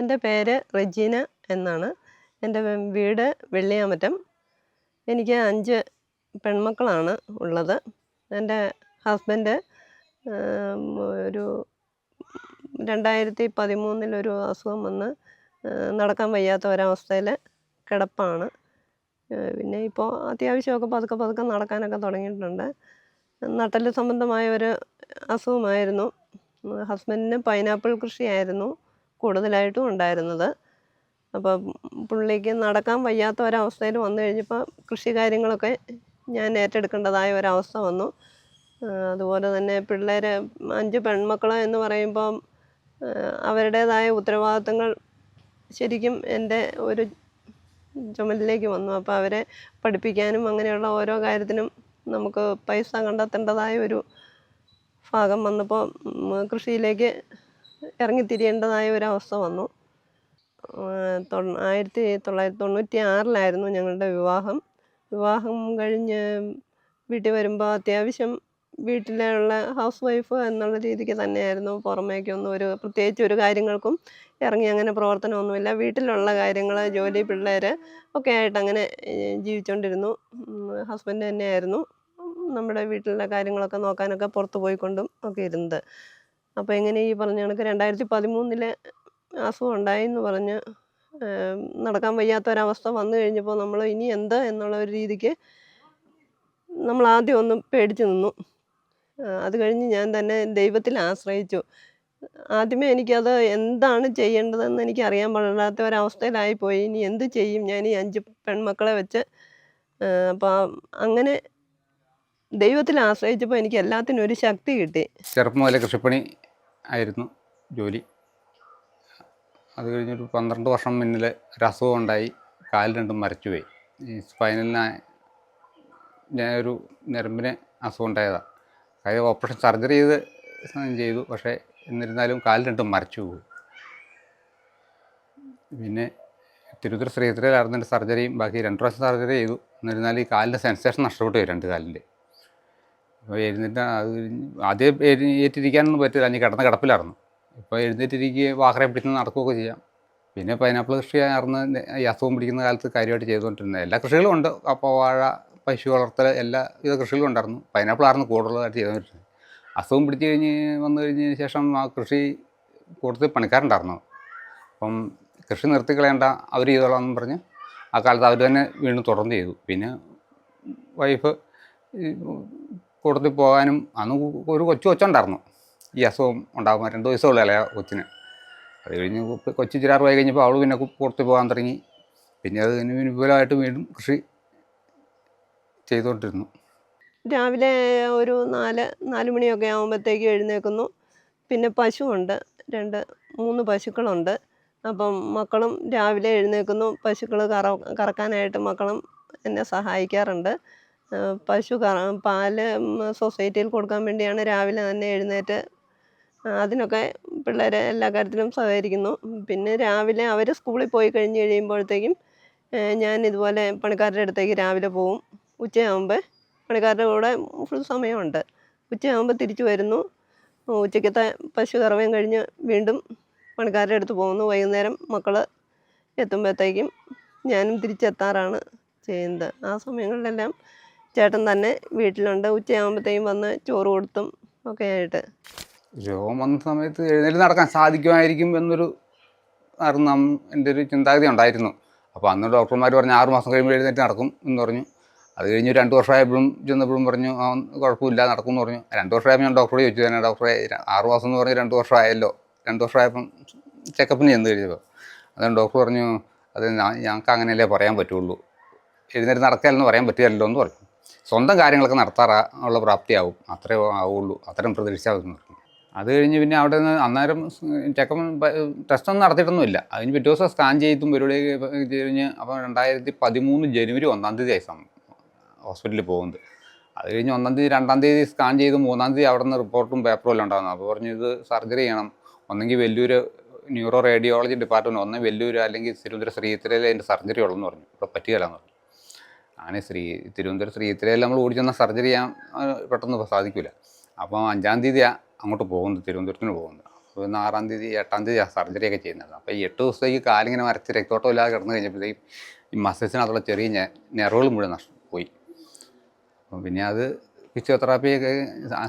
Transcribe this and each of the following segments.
എന്റെ പേര് റെജീന എന്നാണ്. എന്റെ വീട് വെള്ളിയാമറ്റം. എനിക്ക് അഞ്ച് പെൺമക്കളാണ് ഉള്ളത്. എന്റെ ഹസ്ബൻഡ് ഒരു രണ്ടായിരത്തി പതിമൂന്നിലൊരു അസുഖം വന്ന് നടക്കാൻ വയ്യാത്ത ഒരവസ്ഥയിൽ കിടപ്പാണ്. പിന്നെ ഇപ്പോൾ അത്യാവശ്യമൊക്കെ പതുക്കെ പതുക്കെ നടക്കാനൊക്കെ തുടങ്ങിയിട്ടുണ്ട്. നട്ടൽ സംബന്ധമായ ഒരു അസുഖമായിരുന്നു. ഹസ്ബൻഡിന് പൈനാപ്പിൾ കൃഷിയായിരുന്നു. കൂടുതലായിട്ടും ഉണ്ടായിരുന്നത്. അപ്പോൾ പുള്ളിക്ക് നടക്കാൻ വയ്യാത്ത ഒരവസ്ഥയിൽ വന്നു കഴിഞ്ഞപ്പോൾ കൃഷി കാര്യങ്ങളൊക്കെ ഞാൻ ഏറ്റെടുക്കേണ്ടതായ ഒരവസ്ഥ വന്നു. അതുപോലെ തന്നെ പിള്ളേർ അഞ്ച് പെൺമക്കൾ എന്ന് പറയുമ്പം അവരുടേതായ ഉത്തരവാദിത്തങ്ങൾ ശരിക്കും എന്റെ ഒരു ചുമലിലേക്ക് വന്നു. അപ്പോൾ അവരെ പഠിപ്പിക്കാനും അങ്ങനെയുള്ള ഓരോ കാര്യത്തിനും നമുക്ക് പൈസ കണ്ടെത്തേണ്ടതായ ഒരു ഭാഗം വന്നപ്പോൾ കൃഷിയിലേക്ക് ഇറങ്ങിത്തിരിയേണ്ടതായ ഒരവസ്ഥ വന്നു. ആയിരത്തി തൊള്ളായിരത്തി തൊണ്ണൂറ്റി ആറിലായിരുന്നു ഞങ്ങളുടെ വിവാഹം. വിവാഹം കഴിഞ്ഞ് വീട്ടിൽ വരുമ്പോൾ അത്യാവശ്യം വീട്ടിലുള്ള ഹൗസ് വൈഫ് എന്നുള്ള രീതിക്ക് തന്നെയായിരുന്നു. പുറമേക്കൊന്നും ഒരു പ്രത്യേകിച്ച് ഒരു കാര്യങ്ങൾക്കും ഇറങ്ങി അങ്ങനെ പ്രവർത്തനമൊന്നുമില്ല. വീട്ടിലുള്ള കാര്യങ്ങൾ ജോലി പിള്ളേർ ഒക്കെ ആയിട്ട് അങ്ങനെ ജീവിച്ചുകൊണ്ടിരുന്നു ഹസ്ബൻഡ് തന്നെയായിരുന്നു. നമ്മുടെ വീട്ടിലെ കാര്യങ്ങളൊക്കെ നോക്കാനൊക്കെ പുറത്ത് പോയിക്കൊണ്ടും ഒക്കെ ഇരുന്നത്. അപ്പോൾ എങ്ങനെ ഈ പറഞ്ഞ കണക്ക് രണ്ടായിരത്തി പതിമൂന്നിൽ അസുഖം ഉണ്ടായി എന്ന് പറഞ്ഞ് നടക്കാൻ വയ്യാത്ത ഒരവസ്ഥ വന്നു കഴിഞ്ഞപ്പോൾ നമ്മൾ ഇനി എന്ത് എന്നുള്ള ഒരു രീതിക്ക് നമ്മൾ ആദ്യം ഒന്ന് പേടിച്ചു നിന്നു. അത് കഴിഞ്ഞ് ഞാൻ തന്നെ ദൈവത്തിൽ ആശ്രയിച്ചു. ആദ്യമേ എനിക്കത് എന്താണ് ചെയ്യേണ്ടതെന്ന് എനിക്ക് അറിയാൻ പാടില്ലാത്ത ഒരവസ്ഥയിലായിപ്പോയി ഇനി എന്ത് ചെയ്യും? ഞാൻ ഈ അഞ്ച് പെൺമക്കളെ വെച്ച് അപ്പോൾ അങ്ങനെ ദൈവത്തിൽ ആശ്രയിച്ചപ്പോൾ എനിക്ക് എല്ലാത്തിനും ഒരു ശക്തി കിട്ടി. ചെറുപ്പം മുതലേ കൃഷിപ്പണി ആയിരുന്നു ജോലി. അത് കഴിഞ്ഞൊരു പന്ത്രണ്ട് വർഷം മുന്നിൽ ഒരസുഖം ഉണ്ടായി. കാൽ രണ്ടും മരച്ചുപോയി. ഈ സ്പൈനലിന് ഞാൻ ഒരു ഞരമ്പിന് അസുഖം ഉണ്ടായതാണ് കൈ ഓപ്പറേഷൻ സർജറി ചെയ്ത് ചെയ്തു. പക്ഷേ എന്നിരുന്നാലും കാൽ രണ്ടും മരച്ചു പോയി. പിന്നെ തിരുവനന്തപുരം ശ്രീധരയിലായിരുന്നു സർജറിയും ബാക്കി രണ്ട് പ്രാവശ്യം സർജറി ചെയ്തു. എന്നിരുന്നാലും ഈ കാലിന്റെ സെൻസേഷൻ നഷ്ടപ്പെട്ടു പോയി രണ്ട് കാലിന്റെ. അപ്പോൾ എഴുന്നേറ്റ് അത് ആദ്യം എഴുന്നേറ്റിരിക്കാനൊന്നും പറ്റില്ല. അഞ്ഞ് കിടന്ന കിടപ്പിലായിരുന്നു. ഇപ്പോൾ എഴുന്നേറ്റിരിക്കുക വാഹറെ പിടിക്കുന്ന നടക്കുകയൊക്കെ ചെയ്യാം. പിന്നെ പൈനാപ്പിൾ കൃഷിയായിരുന്നു ഈ അസുഖം പിടിക്കുന്ന കാലത്ത് കാര്യമായിട്ട് ചെയ്തുകൊണ്ടിരുന്നത്. എല്ലാ കൃഷികളും ഉണ്ട്. അപ്പോൾ വാഴ പശു വളർത്തൽ എല്ലാ വിധ കൃഷികളും ഉണ്ടായിരുന്നു. പൈനാപ്പിൾ ആയിരുന്നു കൂടുതലായിട്ട് ചെയ്തുകൊണ്ടിരുന്നത്. അസുഖം പിടിച്ച് കഴിഞ്ഞ് വന്നു കഴിഞ്ഞതിന് ശേഷം ആ കൃഷി കൂടുതൽ പണിക്കാരുണ്ടായിരുന്നു. അപ്പം കൃഷി നിർത്തി കളയേണ്ട അവർ ചെയ്തോളാം പറഞ്ഞ് ആ കാലത്ത് അവർ തന്നെ വീണ്ടും തുടർന്ന് ചെയ്തു. പിന്നെ വൈഫ് കൂട്ടത്തിൽ പോകാനും അന്ന് ഒരു കൊച്ചു കൊച്ചുണ്ടായിരുന്നു. ഈ അസുഖം ഉണ്ടാകുമ്പോൾ രണ്ട് വയസ്സുള്ള ഇളയ കൊച്ചിന്. അത് കഴിഞ്ഞ് കൊച്ചു ചിരാറ് പോയി കഴിഞ്ഞപ്പോൾ അവൾ പിന്നെ കൂട്ടത്തിൽ പോകാൻ തുടങ്ങി. പിന്നെ അത് കഴിഞ്ഞ് വിപുലമായിട്ട് വീണ്ടും കൃഷി ചെയ്തുകൊണ്ടിരുന്നു. രാവിലെ ഒരു നാല് നാല് മണിയൊക്കെ ആകുമ്പോഴത്തേക്ക് എഴുന്നേൽക്കുന്നു. പിന്നെ പശുവുണ്ട്. രണ്ട് മൂന്ന് പശുക്കളുണ്ട്. അപ്പം മക്കളും രാവിലെ എഴുന്നേൽക്കുന്നു. പശുക്കൾ കറ കറക്കാനായിട്ട് മക്കളും എന്നെ സഹായിക്കാറുണ്ട്. പശു പാൽ സൊസൈറ്റിയിൽ കൊടുക്കാൻ വേണ്ടിയാണ് രാവിലെ തന്നെ എഴുന്നേറ്റ് അതിനൊക്കെ പിള്ളേർ എല്ലാ കാര്യത്തിലും സഹകരിക്കുന്നു. പിന്നെ രാവിലെ അവർ സ്കൂളിൽ പോയി കഴിഞ്ഞ് കഴിയുമ്പോഴത്തേക്കും ഞാൻ ഇതുപോലെ പണിക്കാരുടെ അടുത്തേക്ക് രാവിലെ പോവും. ഉച്ചയാകുമ്പോൾ പണിക്കാരുടെ കൂടെ ഫുൾ സമയമുണ്ട്. ഉച്ചയാകുമ്പോൾ തിരിച്ചു വരുന്നു. ഉച്ചയ്ക്കത്തെ പശു കറവയും കഴിഞ്ഞ് വീണ്ടും പണിക്കാരുടെ അടുത്ത് പോകുന്നു. വൈകുന്നേരം മക്കൾ എത്തുമ്പോഴത്തേക്കും ഞാനും തിരിച്ചെത്താറാണ് ചെയ്യുന്നത്. ആ സമയങ്ങളിലെല്ലാം ചേട്ടൻ തന്നെ വീട്ടിലുണ്ട്. ഉച്ചയാകുമ്പോഴത്തേക്കും വന്ന് ചോറ് കൊടുത്തും ഒക്കെ ആയിട്ട്. രോഗം വന്ന സമയത്ത് എഴുന്നേറ്റ് നടക്കാൻ സാധിക്കുമായിരിക്കും എന്നൊരു നം- എന്റെ ഒരു ചിന്താഗതി ഉണ്ടായിരുന്നു. അപ്പോൾ അന്ന് ഡോക്ടർമാർ പറഞ്ഞു ആറ് മാസം കഴിയുമ്പോൾ എഴുന്നേറ്റ് നടക്കും എന്ന് പറഞ്ഞു. അത് കഴിഞ്ഞ് രണ്ട് വർഷമായപ്പോഴും ചെന്നപ്പോഴും പറഞ്ഞു ആ കുഴപ്പമില്ല നടക്കും എന്ന് പറഞ്ഞു. രണ്ട് വർഷമായപ്പോൾ ഞാൻ ഡോക്ടറോട് ചോദിച്ചു തന്നെ ഡോക്ടറെ ആറ് മാസം എന്ന് പറഞ്ഞ് രണ്ട് വർഷമായല്ലോ. രണ്ട് വർഷമായപ്പം ചെക്കപ്പിന് ചെന്ന് കഴിഞ്ഞപ്പോൾ അതുകൊണ്ട് ഡോക്ടർ പറഞ്ഞു അത് ഞങ്ങൾക്ക് അങ്ങനെയല്ലേ പറയാൻ പറ്റുള്ളൂ. എഴുന്നേറ്റ് നടക്കാമെന്ന് പറയാൻ പറ്റില്ലല്ലോ എന്ന് പറഞ്ഞു. സ്വന്തം കാര്യങ്ങളൊക്കെ നടത്താറാ ഉള്ള പ്രാപ്തിയാവും. അത്രേ ആവുള്ളൂ. എന്ന് പറഞ്ഞു അത് കഴിഞ്ഞ് പിന്നെ അവിടെ നിന്ന് അന്നേരം ചെക്കപ്പ് ടെസ്റ്റൊന്നും നടത്തിയിട്ടൊന്നുമില്ല. അതിന് പിറ്റേ ദിവസം സ്കാൻ ചെയ്തും പരിപാടി കഴിഞ്ഞ് അപ്പോൾ രണ്ടായിരത്തി പതിമൂന്ന് ജനുവരി ഒന്നാം തീയതി ആയി ഹോസ്പിറ്റലിൽ പോകുന്നത്. അത് കഴിഞ്ഞ് ഒന്നാം തീയതി രണ്ടാം തീയതി സ്കാൻ ചെയ്ത് മൂന്നാം തീയതി അവിടെ നിന്ന് റിപ്പോർട്ടും പേപ്പറും എല്ലാം ഉണ്ടാകുന്നു അപ്പോൾ പറഞ്ഞു ഇത് സർജറി ചെയ്യണം. ഒന്നെങ്കിൽ വലിയൊരു ന്യൂറോ റേഡിയോളജി ഡിപ്പാർട്ട്മെന്റ് ഒന്ന് വെല്ലൂർ അല്ലെങ്കിൽ തിരുവനന്തപുരം ശ്രീത്തിരയിൽ അതിന്റെ സർജറി ഉള്ളതെന്ന് പറഞ്ഞു. ഇപ്പോൾ പറ്റുകയില്ലെന്ന് പറഞ്ഞു. അങ്ങനെ ശ്രീ തിരുവനന്തപുരം ശ്രീ ഇത്രയെല്ലാം നമ്മൾ ഓടി ചെന്നാൽ സർജറി ചെയ്യാൻ പെട്ടെന്ന് സാധിക്കില്ല അപ്പോൾ അഞ്ചാം തീയതിയാണ് അങ്ങോട്ട് പോകുന്നത് തിരുവനന്തപുരത്തിന് പോകുന്നത്. അപ്പോൾ ഇന്ന് ആറാം തീയതി എട്ടാം തീയതി സർജറി ഒക്കെ ചെയ്യുന്നത്. അപ്പോൾ ഈ എട്ട് ദിവസത്തേക്ക് കാലിങ്ങനെ മരച്ച് രക്തോട്ടം ഇല്ലാതെ കിടന്നു കഴിഞ്ഞപ്പോഴത്തേക്കും ഈ മസിൽസിനകത്തുള്ള ചെറിയ നെറുകൾ മുഴുവൻ നഷ്ടം പോയി. പിന്നെ അത് ഫിസിയോതെറാപ്പിയൊക്കെ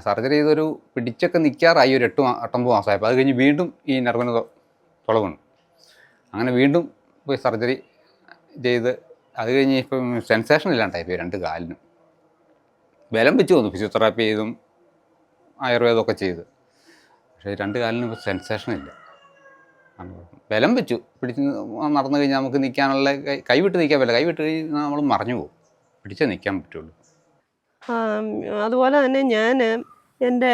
സർജറി ചെയ്തൊരു പിടിച്ചൊക്കെ നിൽക്കാറായി ഒരു എട്ട് എട്ടൊമ്പത് മാസമായപ്പോൾ അത് കഴിഞ്ഞ് വീണ്ടും ഈ നെർവിന് തുളവുണ്ട്. അങ്ങനെ വീണ്ടും പോയി സർജറി ചെയ്ത് അത് കഴിഞ്ഞ് ഇപ്പം സെൻസേഷൻ ഇല്ലാണ്ടായി പോയി രണ്ട് കാലിനും. ബലം വെച്ച് വന്നു ഫിസിയോതെറാപ്പി ചെയ്തും ആയുർവേദമൊക്കെ ചെയ്ത്. പക്ഷേ രണ്ട് കാലിനും ഇപ്പോൾ സെൻസേഷൻ ഇല്ല. ബലം വെച്ചു പിടിച്ച് നടന്നു കഴിഞ്ഞാൽ നമുക്ക് നിൽക്കാനുള്ള കൈവിട്ട് നിൽക്കാൻ പറ്റില്ല. കൈവിട്ട് കഴിഞ്ഞാൽ നമ്മൾ മറിഞ്ഞു പോകും. പിടിച്ചേ നിൽക്കാൻ പറ്റുള്ളൂ. അതുപോലെ തന്നെ ഞാൻ എന്റെ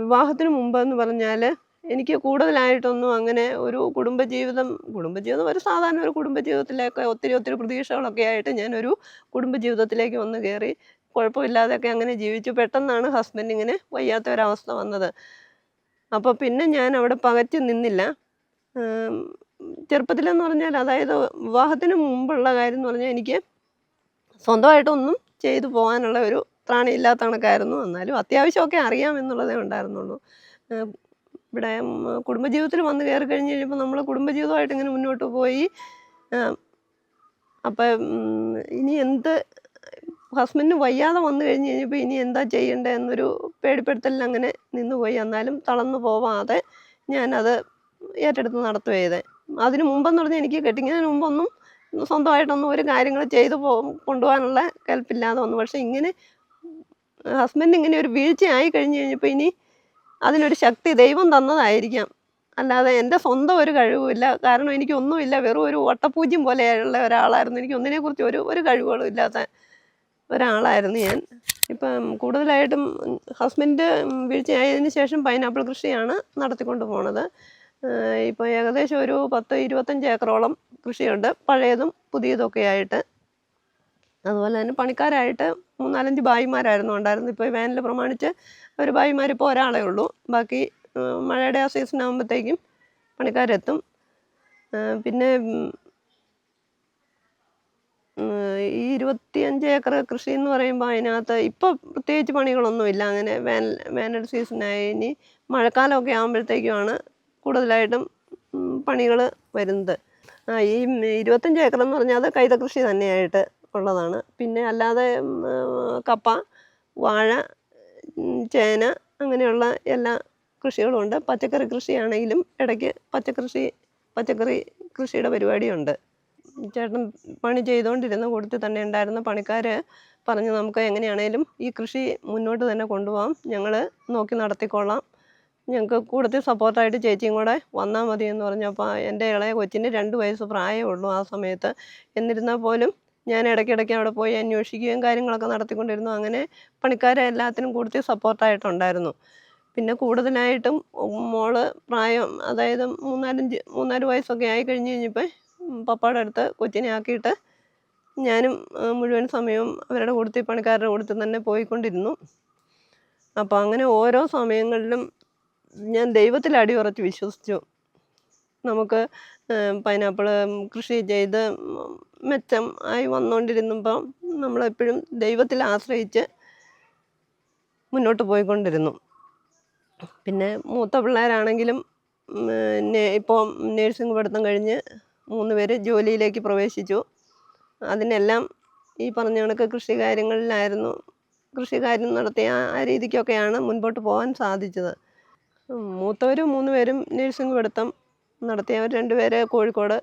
വിവാഹത്തിന് മുമ്പെന്ന് പറഞ്ഞാൽ എനിക്ക് കൂടുതലായിട്ടൊന്നും അങ്ങനെ ഒരു കുടുംബജീവിതം കുടുംബജീവിതം ഒരു സാധാരണ ഒരു കുടുംബജീവിതത്തിലേക്ക് ഒത്തിരി ഒത്തിരി പ്രതീക്ഷകളൊക്കെ ആയിട്ട് ഞാനൊരു കുടുംബജീവിതത്തിലേക്ക് വന്ന് കയറി കുഴപ്പമില്ലാതെയൊക്കെ അങ്ങനെ ജീവിച്ചു. പെട്ടെന്നാണ് ഹസ്ബൻഡ് ഇങ്ങനെ വയ്യാത്ത ഒരവസ്ഥ വന്നത്. അപ്പോൾ പിന്നെ ഞാൻ അവിടെ പകച്ചു നിന്നില്ല. ചെറുപ്പത്തിലെന്ന് പറഞ്ഞാൽ അതായത് വിവാഹത്തിന് മുമ്പുള്ള കാര്യം എന്ന് പറഞ്ഞാൽ എനിക്ക് സ്വന്തമായിട്ടൊന്നും ചെയ്തു പോകാനുള്ള ഒരു ത്രാണിയില്ലാത്ത കണക്കായിരുന്നു. എന്നാലും അത്യാവശ്യമൊക്കെ അറിയാം എന്നുള്ളതേ ഉണ്ടായിരുന്നുള്ളൂ. ഇവിടെ കുടുംബജീവിതത്തിൽ വന്നു കയറി കഴിഞ്ഞ് കഴിയുമ്പോൾ നമ്മൾ കുടുംബജീവിതമായിട്ട് ഇങ്ങനെ മുന്നോട്ട് പോയി. അപ്പം ഇനി എന്ത് ഹസ്ബൻഡിന് വയ്യാതെ വന്നു കഴിഞ്ഞ് കഴിഞ്ഞപ്പോൾ ഇനി എന്താ ചെയ്യേണ്ടത് എന്നൊരു പേടിപ്പെടുത്തലിൽ അങ്ങനെ നിന്നുപോയി എന്നാലും തളർന്നു പോവാതെ ഞാനത് ഏറ്റെടുത്ത് നടത്തുക ചെയ്തേ. അതിന് മുമ്പെന്ന് പറഞ്ഞാൽ എനിക്ക് കെട്ടിക്കുന്നതിന് മുമ്പൊന്നും സ്വന്തമായിട്ടൊന്നും ഒരു കാര്യങ്ങൾ ചെയ്തു പോ കൊണ്ടുപോകാനുള്ള കൽപ്പില്ലാതെ വന്നു. പക്ഷേ ഇങ്ങനെ ഹസ്ബൻഡ് ഇങ്ങനെ ഒരു വീഴ്ച ആയി കഴിഞ്ഞ് കഴിഞ്ഞപ്പോൾ ഇനി അതിനൊരു ശക്തി ദൈവം തന്നതായിരിക്കാം. അല്ലാതെ എന്റെ സ്വന്തം ഒരു കഴിവുമില്ല. കാരണം എനിക്കൊന്നുമില്ല. വെറും ഒരു വട്ടപൂജ്യം പോലെയുള്ള ഒരാളായിരുന്നു. എനിക്ക് ഒന്നിനെക്കുറിച്ച് ഒരു ഒരു കഴിവുകളും ഇല്ലാത്ത ഒരാളായിരുന്നു ഞാൻ. ഇപ്പം കൂടുതലായിട്ടും ഹസ്ബൻഡ് വീഴ്ചയായതിനു ശേഷം പൈനാപ്പിൾ കൃഷിയാണ് നടത്തിക്കൊണ്ട് പോണത്. ഇപ്പോൾ ഏകദേശം ഒരു പത്ത് ഇരുപത്തഞ്ച് ഏക്കറോളം കൃഷിയുണ്ട്. പഴയതും പുതിയതൊക്കെ ആയിട്ട്. അതുപോലെ തന്നെ പണിക്കാരായിട്ട് മൂന്നാലഞ്ച് ബായിമാരായിരുന്നു ഉണ്ടായിരുന്നു ഇപ്പോൾ വേനൽ പ്രമാണിച്ച് ഒരു ഭായിമാർ ഇപ്പോൾ ഒരാളേ ഉള്ളൂ. ബാക്കി മഴയുടെ ആ സീസൺ ആകുമ്പോഴത്തേക്കും പണിക്കാരെത്തും. പിന്നെ ഈ ഇരുപത്തിയഞ്ച് ഏക്കർ കൃഷി എന്ന് പറയുമ്പോൾ അതിനകത്ത് ഇപ്പോൾ പ്രത്യേകിച്ച് പണികളൊന്നുമില്ല അങ്ങനെ വേനൽ വേനൽ സീസണായി ഇനി മഴക്കാലമൊക്കെ ആകുമ്പോഴത്തേക്കുമാണ് കൂടുതലായിട്ടും പണികൾ വരുന്നത്. ഈ ഇരുപത്തഞ്ച് ഏക്കർ എന്ന് പറഞ്ഞാൽ അത് കൈത കൃഷി തന്നെയായിട്ട് ഉള്ളതാണ്. പിന്നെ അല്ലാതെ കപ്പ വാഴ ചേന അങ്ങനെയുള്ള എല്ലാ കൃഷികളും ഉണ്ട്. പച്ചക്കറി കൃഷിയാണെങ്കിലും ഇടയ്ക്ക് പച്ചക്കൃഷി പച്ചക്കറി കൃഷിയുടെ പരിപാടിയുണ്ട്. ചേട്ടൻ പണി ചെയ്തുകൊണ്ടിരുന്ന കൂട്ടത്തിൽ തന്നെ ഉണ്ടായിരുന്ന പണിക്കാർ പറഞ്ഞു നമുക്ക് എങ്ങനെയാണേലും ഈ കൃഷി മുന്നോട്ട് തന്നെ കൊണ്ടുപോകാം ഞങ്ങൾ നോക്കി നടത്തിക്കൊള്ളാം ഞങ്ങൾക്ക് കൂടുതൽ സപ്പോർട്ടായിട്ട് ചേച്ചിയും കൂടെ വന്നാൽ മതി എന്ന് പറഞ്ഞപ്പോൾ എന്റെ ഇളയ കൊച്ചിന് രണ്ട് വയസ്സ് പ്രായമേ ഉള്ളൂ ആ സമയത്ത്. എന്നിരുന്നാൽ പോലും ഞാൻ ഇടയ്ക്കിടയ്ക്ക് അവിടെ പോയി അന്വേഷിക്കുകയും കാര്യങ്ങളൊക്കെ നടത്തിക്കൊണ്ടിരുന്നു. അങ്ങനെ പണിക്കാരെ എല്ലാത്തിനും കൂടുതൽ സപ്പോർട്ടായിട്ടുണ്ടായിരുന്നു പിന്നെ കൂടുതലായിട്ടും മോൾ പ്രായം അതായത് മൂന്നാലഞ്ച് മൂന്നാൽ വയസ്സൊക്കെ ആയി കഴിഞ്ഞ് കഴിഞ്ഞപ്പോൾ പപ്പയുടെ അടുത്ത് കൊച്ചിനെ ആക്കിയിട്ട് ഞാനും മുഴുവൻ സമയവും അവരുടെ കൂടുതൽ പണിക്കാരുടെ കൂടുതൽ തന്നെ പോയിക്കൊണ്ടിരുന്നു. അപ്പോൾ അങ്ങനെ ഓരോ സമയങ്ങളിലും ഞാൻ ദൈവത്തിൽ അടിയുറച്ച് വിശ്വസിച്ചു. നമുക്ക് പൈനാപ്പിൾ കൃഷി ചെയ്ത് മെച്ചം ആയി വന്നുകൊണ്ടിരുന്നപ്പം നമ്മളെപ്പോഴും ദൈവത്തിൽ ആശ്രയിച്ച് മുന്നോട്ട് പോയിക്കൊണ്ടിരുന്നു. പിന്നെ മൂത്ത പിള്ളേരാണെങ്കിലും ഇപ്പോൾ നേഴ്സിംഗ് പഠിത്തം കഴിഞ്ഞ് മൂന്ന് പേര് ജോലിയിലേക്ക് പ്രവേശിച്ചു. അതിനെല്ലാം ഈ പറഞ്ഞ കണക്ക് കൃഷി കാര്യങ്ങളിലായിരുന്നു കൃഷി കാര്യം നടത്തിയ ആ രീതിക്കൊക്കെയാണ് മുൻപോട്ട് പോകാൻ സാധിച്ചത്. മൂത്തവരും മൂന്ന് പേരും നേഴ്സിംഗ് പഠിത്തം നടത്തിയവർ രണ്ടുപേര് കോഴിക്കോട്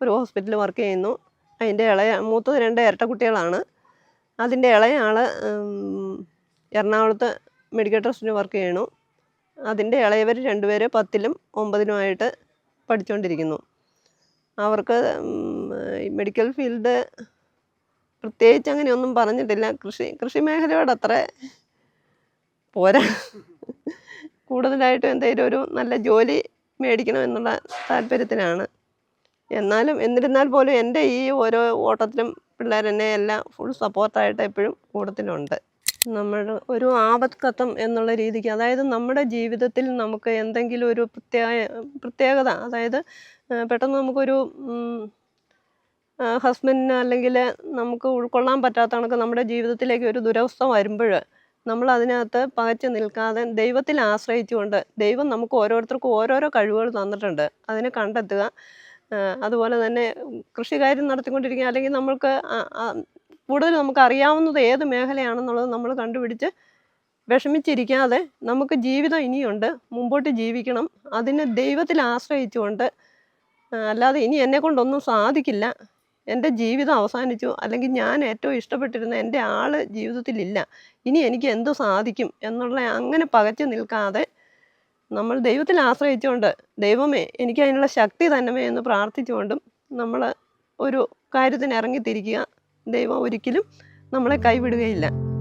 ഒരു ഹോസ്പിറ്റലിൽ വർക്ക് ചെയ്യുന്നു. അതിന്റെ ഇളയ മൂത്തത് രണ്ട് ഇരട്ട കുട്ടികളാണ്. അതിന്റെ ഇളയ ആൾ എറണാകുളത്ത് മെഡിക്കൽ ട്രസ്റ്റിന് വർക്ക് ചെയ്യണു അതിന്റെ ഇളയവർ രണ്ടുപേര് പത്തിലും ഒമ്പതിനുമായിട്ട് പഠിച്ചുകൊണ്ടിരിക്കുന്നു അവർക്ക് മെഡിക്കൽ ഫീൽഡ് പ്രത്യേകിച്ച് അങ്ങനെയൊന്നും പറഞ്ഞിട്ടില്ല. കൃഷി കൃഷി മേഖലയോട് അത്ര പോരാ. കൂടുതലായിട്ടും എന്തെങ്കിലും ഒരു നല്ല ജോലി മേടിക്കണം എന്നുള്ള താല്പര്യത്തിലാണ്. എന്നാലും എന്നിരുന്നാൽ പോലും എന്റെ ഈ ഓരോ ഓട്ടത്തിലും പിള്ളേരെന്നെ എല്ലാം ഫുൾ സപ്പോർട്ടായിട്ട് എപ്പോഴും കൂട്ടത്തിലുണ്ട് നമ്മൾ ഒരു ആപത്കത്വം എന്നുള്ള രീതിക്ക് അതായത് നമ്മുടെ ജീവിതത്തിൽ നമുക്ക് എന്തെങ്കിലും ഒരു പ്രത്യേക പ്രത്യേകത അതായത് പെട്ടെന്ന് നമുക്കൊരു ഹസ്ബൻഡിന് അല്ലെങ്കിൽ നമുക്ക് ഉൾക്കൊള്ളാൻ പറ്റാത്ത കണക്ക് നമ്മുടെ ജീവിതത്തിലേക്ക് ഒരു ദുരവസ്ഥ വരുമ്പോൾ നമ്മൾ അതിനകത്ത് പകച്ചു നിൽക്കാതെ ദൈവത്തിൽ ആശ്രയിച്ചുകൊണ്ട് ദൈവം നമുക്ക് ഓരോരുത്തർക്കും ഓരോരോ കഴിവുകൾ തന്നിട്ടുണ്ട്. അതിനെ കണ്ടെത്തുക. അതുപോലെ തന്നെ കൃഷികാര്യം നടത്തിക്കൊണ്ടിരിക്കുക. അല്ലെങ്കിൽ നമ്മൾക്ക് കൂടുതൽ നമുക്ക് അറിയാവുന്നത് ഏത് മേഖലയാണെന്നുള്ളത് നമ്മൾ കണ്ടുപിടിച്ച് വിഷമിച്ചിരിക്കാതെ നമുക്ക് ജീവിതം ഇനിയുണ്ട്. മുമ്പോട്ട് ജീവിക്കണം. അതിനെ ദൈവത്തിൽ ആശ്രയിച്ചുകൊണ്ട് അല്ലാതെ ഇനി എന്നെ കൊണ്ടൊന്നും സാധിക്കില്ല. എന്റെ ജീവിതം അവസാനിച്ചു. അല്ലെങ്കിൽ ഞാൻ ഏറ്റവും ഇഷ്ടപ്പെട്ടിരുന്ന എന്റെ ആൾ ജീവിതത്തിലില്ല. ഇനി എനിക്ക് എന്തു സാധിക്കും എന്നുള്ള അങ്ങനെ പകച്ചു നിൽക്കാതെ നമ്മൾ ദൈവത്തിൽ ആശ്രയിച്ചുകൊണ്ട് ദൈവമേ എനിക്ക് അതിനുള്ള ശക്തി തന്നമേ എന്ന് പ്രാർത്ഥിച്ചുകൊണ്ടും നമ്മൾ ഒരു കാര്യത്തിന് ഇറങ്ങിത്തിരിക്കുക ദൈവം ഒരിക്കലും നമ്മളെ കൈവിടുകയില്ല.